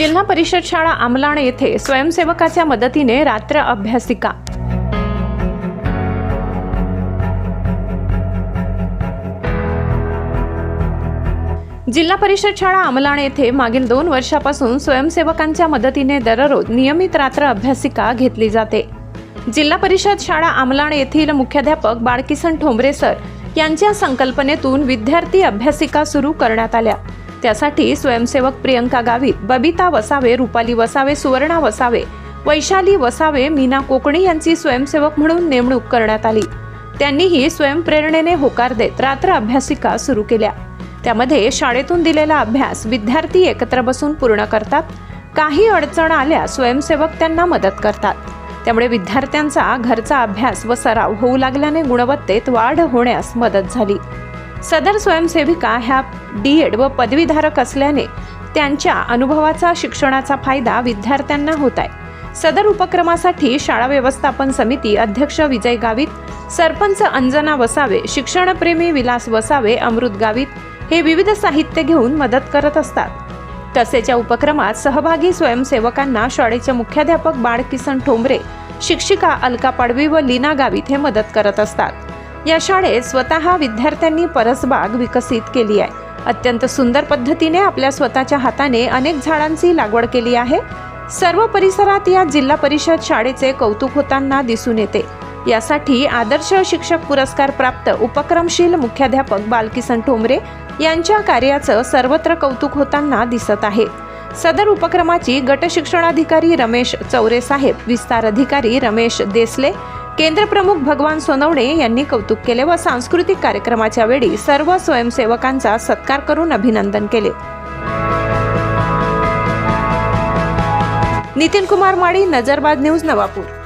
जिल्हा परिषद शाळा आमलाण येथे स्वयंसेवकाच्या मदतीने रात्र अभ्यासिका. जिल्हा परिषद शाळा अमलाण येथे मागील दोन वर्षापासून स्वयंसेवकांच्या मदतीने दररोज नियमित रात्र अभ्यासिका घेतली जाते. जिल्हा परिषद शाळा आमलाण येथील मुख्याध्यापक बाळकिसन ठोंबरे सर यांच्या संकल्पनेतून विद्यार्थी अभ्यासिका सुरू करण्यात आल्या. त्यासाठी स्वयंसेवक प्रियंका गावित बबिता वसावे रुपाली वसावे सुवर्णा वसावे वैशाली वसावे मीना कोकणी यांची स्वयंसेवक म्हणून नेमणूक करण्यात आली. त्यांनीही स्वयंप्रेरणेने होकार देत रात्र अभ्यासिका सुरू केल्या. त्यामध्ये शाळेतून दिलेला अभ्यास विद्यार्थी एकत्र बसून पूर्ण करतात. काही अडचण आल्या स्वयंसेवक त्यांना मदत करतात. त्यामुळे विद्यार्थ्यांचा घरचा अभ्यास व सराव होऊ लागल्याने गुणवत्तेत वाढ होण्यास मदत झाली. सदर स्वयंसेविका ह्या डी एड व पदवीधारक असल्याने त्यांच्या अनुभवाचा शिक्षणाचा फायदा विद्यार्थ्यांना होत आहे. सदर उपक्रमासाठी शाळा व्यवस्थापन समिती अध्यक्ष विजय गावित सरपंच अंजना वसावे शिक्षणप्रेमी विलास वसावे अमृत गावित हे विविध साहित्य घेऊन मदत करत असतात. तसेच या उपक्रमात सहभागी स्वयंसेवकांना शाळेचे मुख्याध्यापक बाळकिसन ठोंबरे शिक्षिका अलका पाडवी व लीना गावित हे मदत करत असतात. या शाळेत स्वतः विद्यार्थ्यांनी परसबाग विकसित केली आहे. अत्यंत सुंदर पद्धतीने आपल्या स्वतःच्या हाताने अनेक झाडांची लागवड केली आहे. सर्व परिसरात या जिल्हा परिषद शाळेचे कौतुक होताना दिसून येते. यासाठी आदर्श शिक्षक पुरस्कार प्राप्त उपक्रमशील मुख्याध्यापक बालकिसन ठोंबरे यांच्या कार्याचं सर्वत्र कौतुक होताना दिसत आहे. सदर उपक्रमाची गट शिक्षणाधिकारी रमेश चौरे साहेब विस्तार अधिकारी रमेश देसले केंद्रप्रमुख भगवान सोनवणे यांनी कौतुक केले व सांस्कृतिक कार्यक्रमाच्या वेळी सर्व स्वयंसेवकांचा सत्कार करून अभिनंदन केले. नितीन कुमार माळी नजरबाद न्यूज नवापूर.